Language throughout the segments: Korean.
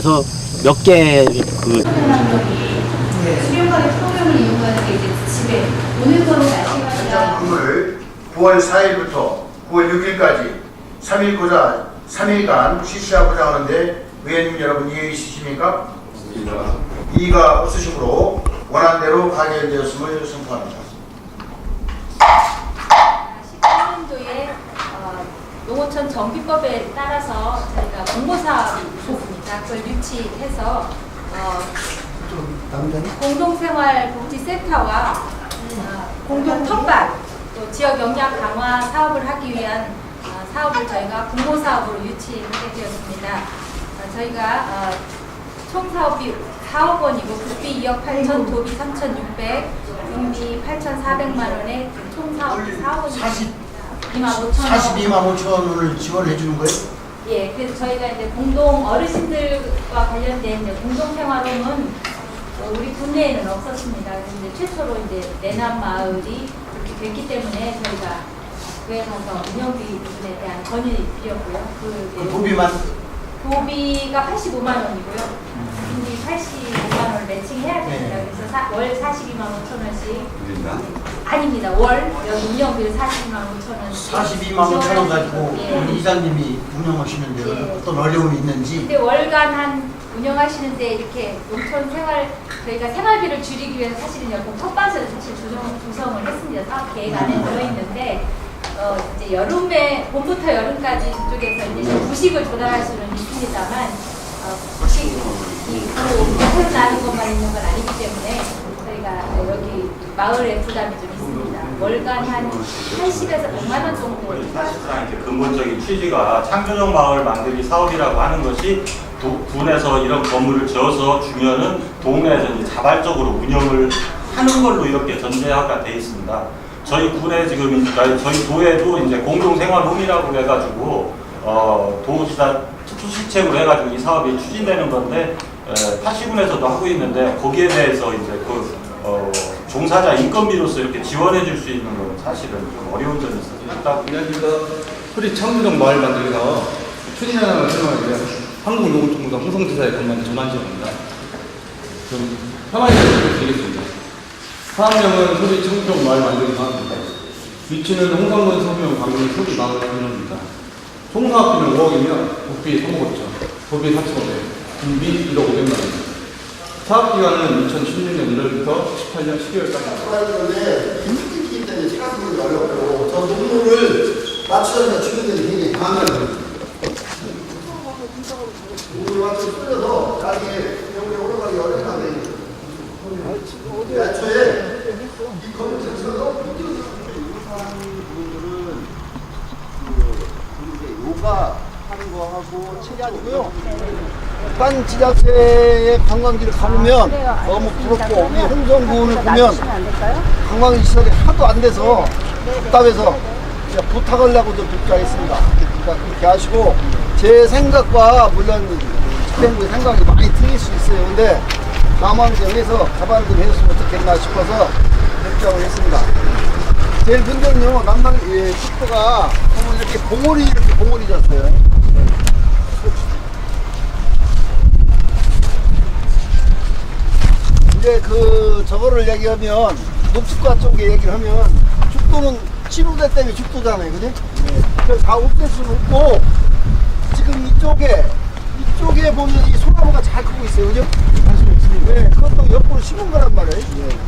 그래서 몇개그 수련관의 프로그램을 이용하는 게 이제 집에 오늘부로 날씨가 오늘 9월 4일부터 9월 6일까지 3일 고자 3일간 실시하고자 하는데 의원님 여러분 이해 있으십니까? 이의가 없으시므로 원안대로 가결되었음을 선포합니다. 18년도에 어, 농어촌 정비법에 따라서 저희가 공모사업이 있었습니다. 그걸 유치해서 어, 공동생활복지센터와 어, 공동 텃밭 또 지역 역량 강화 사업을 하기 위한 어, 사업을 저희가 공모 사업으로 유치하게 되었습니다. 어, 저희가 어, 총 사업비 4억 원이고 국비 2억 8천, 도비 3,600, 경비 8,400만 원에 총 사업비 4억 원입니다. 40 2만 5천 원. 42만 5천 원을 지원해 주는 거예요? 예, 그래서 저희가 이제 공동 어르신들과 관련된 이제 공동 생활홈은 어, 우리 국내에는 없었습니다. 근데 최초로 이제 내남 마을이 됐기 때문에 저희가 그에 가서 운영비 부분에 대한 건의를 드렸고요. 그그 이제 도비만 도비가 85만 원이고요. 국비 85만 원을 매칭해야 됩니다. 네. 그래서 사- 월 42만 5천 원씩. 아닙니다. 월 여기 운영비를 42만 5천 원씩. 42만 5천 원 가지고 예. 우리 이사님이 운영하시는데 예. 어떤 어려움이 있는지 근데 월간 한 운영하시는데 이렇게 농촌 생활 저희가 생활비를 줄이기 위해서 사실은 여기 텃밭을 사실 조정, 구성을 했습니다. 사업 계획 안에 들어있는데 어 이제 여름에 봄부터 여름까지 이쪽에서 이제 부식을 조달할 수는 있습니다만 어 부식이 새로 나는 것만 있는 건 아니기 때문에 저희가 여기 마을에 부담이 좀 있습니다. 월간 한 80에서 100만 원 정도 사실상 근본적인 취지가 창조적 마을 만들기 사업이라고 하는 것이 도, 군에서 이런 건물을 지어서 주면은 동네에서 자발적으로 운영을 하는 걸로 이렇게 전제화가 돼 있습니다. 저희 군에 지금 저희 도에도 이제 공동생활홈이라고 해가지고 어, 도지사 특수시책으로 해가지고 이 사업이 추진되는 건데 에, 파시군에서도 하고 있는데 거기에 대해서 이제 그 어, 종사자 인건비로서 이렇게 지원해 줄 수 있는 건 사실은 좀 어려운 점이 있어요. 일단 안녕하십니까. 소리 창조적 마을 만들기 사업 추진하는 설명하고요. 한국농업정보사 홍성지사에 근무하는 전환지입니다. 좀 편하게 드리겠습니다. 사업명은 소리 창조적 마을 만들기 사업입니다. 위치는 홍성군 서명 광명 소리 마을 인원입니다. 총 사업비는 5억이며 국비 3억 5천, 도비 4천원에 군비 1억 5백만 원입니다. 사업 기간은 2016년 1월부터 18년 12월까지입니다. 그런데 힘들기 때문에 제가 쓰는 게 어렵고 저 농로를 맞추려면 주민들이 굉장히 강하거든요. 농로를 맞춰 뚫려서 나중에 병에 올라가기 어렵다는 애초에 이 건물 자체가 요가 하는 거 하고 체리아니고요. 딴 지자체의 관광지를 가보면 너무 부럽고 우리 홍성군을 보면 관광 시설이 하도 안 돼서 답답해서 제가 부탁을 하고 좀 복주하겠습니다. 그러니까 그렇게 하시고 제 생각과 물론 집행부의 생각이 많이 틀릴 수 있어요. 근데 남한정에서 가발을 좀 해줬으면 어떻겠나 싶어서 했습니다. 제일 문제는요, 남방, 예, 숙소가 보면 이렇게 봉오리, 이렇게 봉오리 졌어요. 이제 그 저거를 얘기하면 녹수과 쪽에 얘기를 하면 죽도는 치료대 때문에 죽도잖아요, 그지? 그래서 다 없앨 수는 없고 지금 이쪽에 이쪽에 보면 이 소나무가 잘 크고 있어요, 그죠? 네, 그것도 옆으로 심은 거란 말이에요.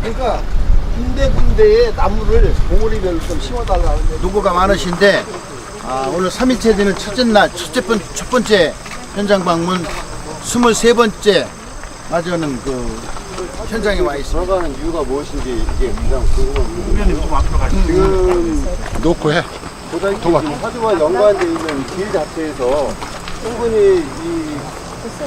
그러니까 군데군데에 나무를 봉우리별로 좀 심어달라는데 누구가 많으신데 아, 오늘 3일째 되는 첫째 날, 첫째 번, 첫 번째 현장 방문 23번째 맞이하는 그 현장에 와 있습니다. 들어가는 이유가 무엇인지 이게 가장 궁금합니다. 지금 놓고 해. 지금 화두와 연관되어 있는 길 자체에서 충분히 이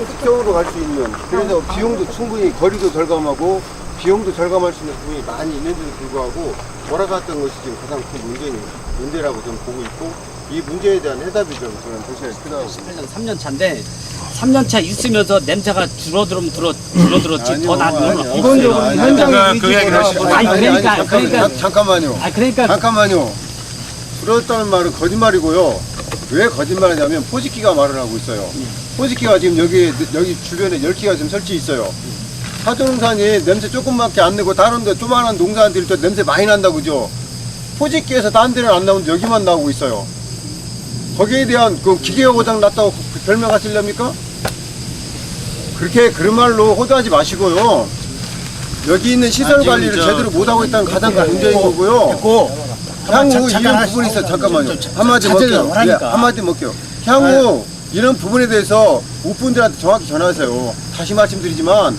직경으로 갈 수 있는 그래서 비용도 충분히 거리도 절감하고 비용도 절감할 수 있는 부분이 많이 있는데도 불구하고 돌아갔던 것이 지금 가장 큰 문제, 문제라고 저는 보고 있고 이 문제에 대한 해답이 좀 저는 도시에 필요하고 8년 3년 차인데 3년 차 있으면서 냄새가 줄어들면 들어 줄어들었지 더 나는 기본적으로 현장 그 얘기를 하시죠. 아니, 그러니까, 잠깐, 그러니까. 잠깐만요. 아 그러니까 잠깐만요. 줄었다는 말은 거짓말이고요. 왜 거짓말이냐면 포지기가 말을 하고 있어요. 포지기가 지금 여기 여기 주변에 10기가 지금 설치 있어요. 사조농산이 냄새 조금밖에 안 내고 다른 데 조만한 농사들이 또 냄새 많이 난다고 그죠? 포지기에서 다른 데는 안 나오는데 여기만 나오고 있어요. 거기에 대한 그 기계가 고장 났다고 그 별명하시렵니까? 그렇게 그런 말로 호도하지 마시고요. 여기 있는 시설 관리를 제대로 못하고 있다는 가장 큰 문제인 거고요. 향후 이런 부분이 있어 잠깐만요. 한마디 먹게요. 예, 한마디 먹게요. 향후 이런 부분에 대해서 우분들한테 정확히 전하세요. 다시 말씀드리지만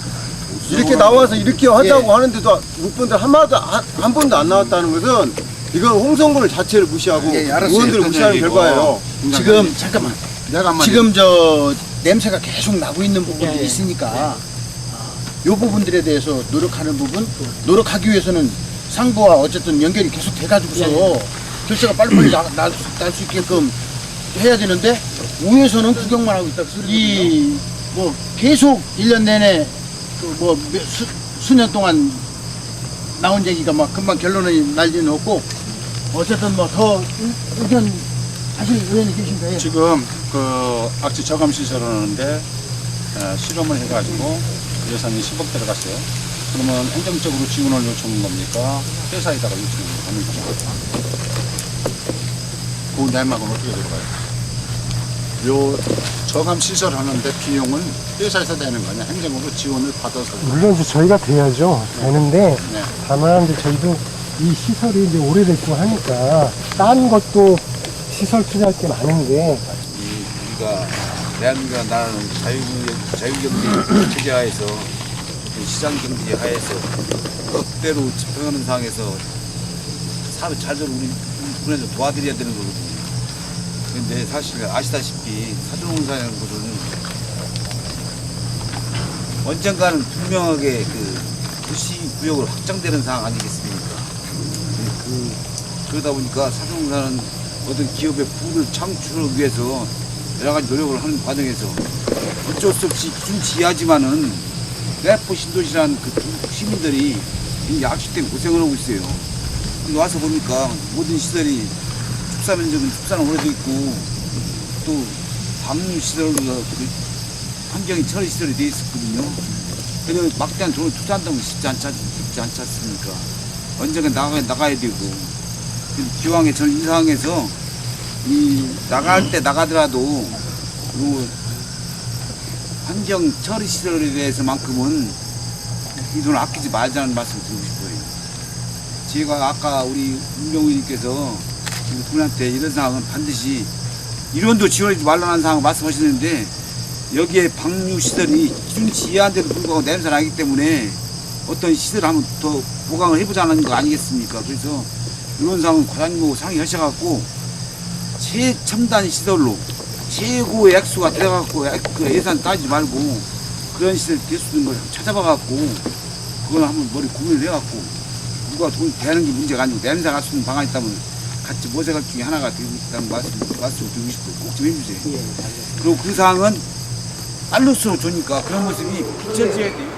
이렇게 나와서 이렇게 하자고 하는데도 우분들 한마디 한, 한 번도 안 나왔다는 것은 이건 홍성군을 자체를 무시하고 의원들을 무시하는 결과예요. 지금 잠깐만. 지금 저 냄새가 계속 나고 있는 부분이 예. 있으니까 이 부분들에 대해서 노력하는 부분 노력하기 위해서는 상부와 어쨌든 연결이 계속 돼가지고서 결제가 빨리빨리 날수 있게끔 해야 되는데 위에서는 구경만 하고 있다. 이 뭐 계속 1년 내내 그 뭐 수년 동안 나온 얘기가 막 금방 결론이 날지는 없고 어쨌든 뭐 더 의견 하실 의원이 계신가요? 지금 그 악취 저감 시설을 하는데 어, 실험을 해가지고 그 예산이 10억 들어갔어요. 그러면 행정적으로 지원을 요청한 겁니까? 회사에다가 요청을 하는 겁니까? 그 내막은 어떻게 들어가요? 요 저감 시설 하는데 비용은 회사에서 내는 거냐? 행정으로 지원을 받아서 물론 이제 저희가 돼야죠. 되는데 네. 다만 이제 저희도 이 시설이 이제 오래됐고 하니까 딴 것도 시설 투자할 게 많은데 이 우리가 대한민국과 나라는 자유경제, 자유경제 체제 하에서 시장경제 하에서 뜻대로 집행하는 상황에서 사업 잘 우리 군에서 도와드려야 되는 거거든요. 근데 사실 아시다시피 사주농사라는 것은 언젠가는 분명하게 그 도시 구역으로 확장되는 상황 아니겠습니까? 그, 그러다 보니까 사주농사는 어떤 기업의 부를 창출하기 위해서 여러 가지 노력을 하는 과정에서 어쩔 수 없이 준지하지만은 내포 신도시라는 그 주- 시민들이 이 약식 때문에 고생을 하고 있어요. 와서 보니까 모든 시설이 축사 면적은 축사는 오래돼 있고 또 방류 시설로 그 환경이 처리 시설이 돼 있었거든요. 그래서 막대한 돈을 투자한다면 쉽지 않지, 쉽지 않지 않습니까? 언젠가 나가, 나가야 되고. 근데 기왕에 이 상황에서 이 나갈 때 나가더라도 그 환경 처리 시설에 대해서만큼은 이 돈을 아끼지 말자는 말씀 드리고 싶어요. 제가 아까 우리 운명우님께서 우리 분한테 이런 상황은 반드시 이론도 지원하지 말라는 상황 말씀하시는데 여기에 방류 시설이 기준치 이하인데도 불구하고 냄새 나기 때문에 어떤 시설을 한번 더 보강을 해보자는 거 아니겠습니까? 그래서 이런 상황은 과장님하고 상의하셔갖고 최첨단 시설로 최고의 액수가 들어갖고 액- 그 예산 따지지 말고 그런 시설 될 수 있는 걸 찾아봐갖고 그걸 한번 머리 고민을 해갖고 누가 돈 되는 게 문제가 아니고 냄새 갈 수 있는 방안이 있다면 같이 모색할 중에 하나가 되고 있다는 말씀, 말씀을 드리고 싶어요. 꼭 좀 해주세요. 그리고 그 사항은 알로스로 주니까 그런 모습이 비춰져야 돼요.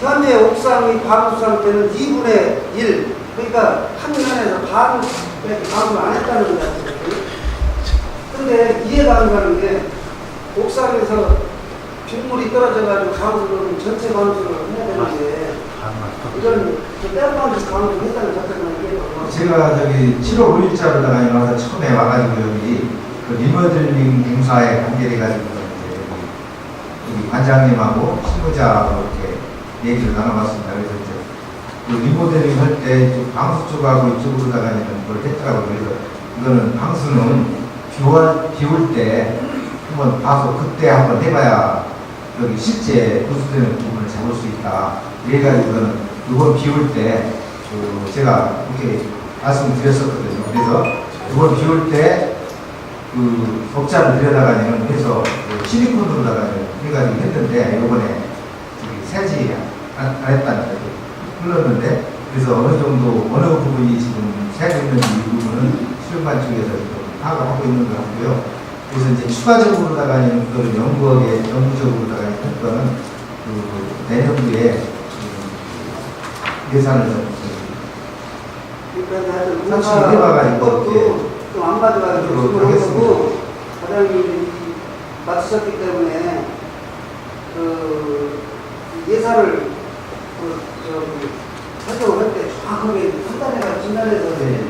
현재 옥상의 반수 상태는 2분의 1. 그러니까 한 면에서 반을 반을 안 했다는 거죠. 근데 이해가 안 가는 게 옥상에서 빗물이 떨어져가지고 강수를 전체 강수를 해야 되는데 이런 떼어 방수 강수 했다는 자체가 제가 저기 7월 5일자로다가 와서 처음에 와가지고 여기 그 리모델링 공사에 관계돼가지고 여기 관장님하고 신부자하고 이렇게 얘기를 나눠봤습니다. 그래서 이제 그 리모델링 할 때 방수 쪽하고 이쪽으로다가 뭘 했더라고요. 그래서 이거는 방수는 비올, 비올 때 한번 봐서 그때 한번 해봐야 여기 실제 구수되는 부분을 잡을 수 있다. 그래가지고 이거는 이번 비올 때 그 제가 이렇게 말씀을 드렸었거든요. 그래서 이번 비올 때그 복자를 들여다가는 해서 그 실리콘으로다가 해가지고 했는데 이번에 저기 세지 안, 안 했다는 거죠. 흘렀는데 그래서 어느 정도 어느 부분이 지금 새고 있는지 이 부분은 수련관 쪽에서 지금 파악하고 있는 것 같고요. 그래서 이제 추가적으로다가 있는 그걸 연구하게 연구적으로다가 거는 그 내년도에 그 예산을 좀 그러니까 하여튼 상식 뭔가 해봐가지고 그것도 좀 안 맞아가지고 하겠습니다. 거고 과장님이 맡으셨기 때문에 그 예산을 그 저기 설정을 할 때 정확하게 판단해가 진단해서 네.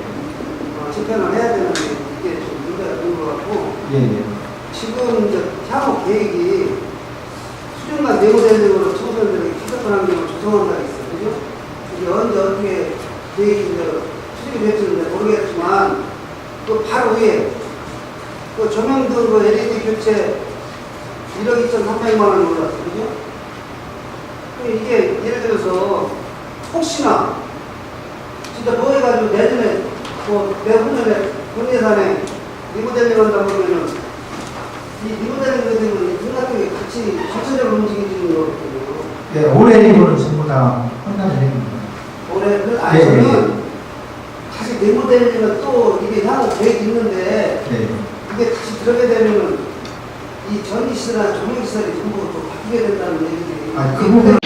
어, 집행을 해야 되는데 이게 좀 문제가 되는 것 같고 예, 예. 지금 이제 향후 계획이 수준만 네모델링으로 청소년들에게 쾌적한 환경을 조성한다고 있어요. 그죠? 이게 언제 어떻게 계획이 이제 수준이 될지는 모르겠지만 그 바로 위에 그 조명등 그 LED 교체 1억 2,300만 원이? 그 이게 예를 들어서 혹시나 진짜 뭐 해가지고 내년에 뭐 내후년에 본예산에 리모델링 한다 그러면은 이 리모델링 같은 게 같이 전체적으로 움직이는 거거든요. 예, 올해 이거는 전부 다 판단을 했습니다. 올해 그 예, 예. 아시는 다시 리모델링은 또 이게 향후 계획이 있는데 네. 이게 다시 들어게 되면은 이 전기 시설이나 조명 시설이 전부 또 바뀌게 된다는 얘기들이 아, 그 부분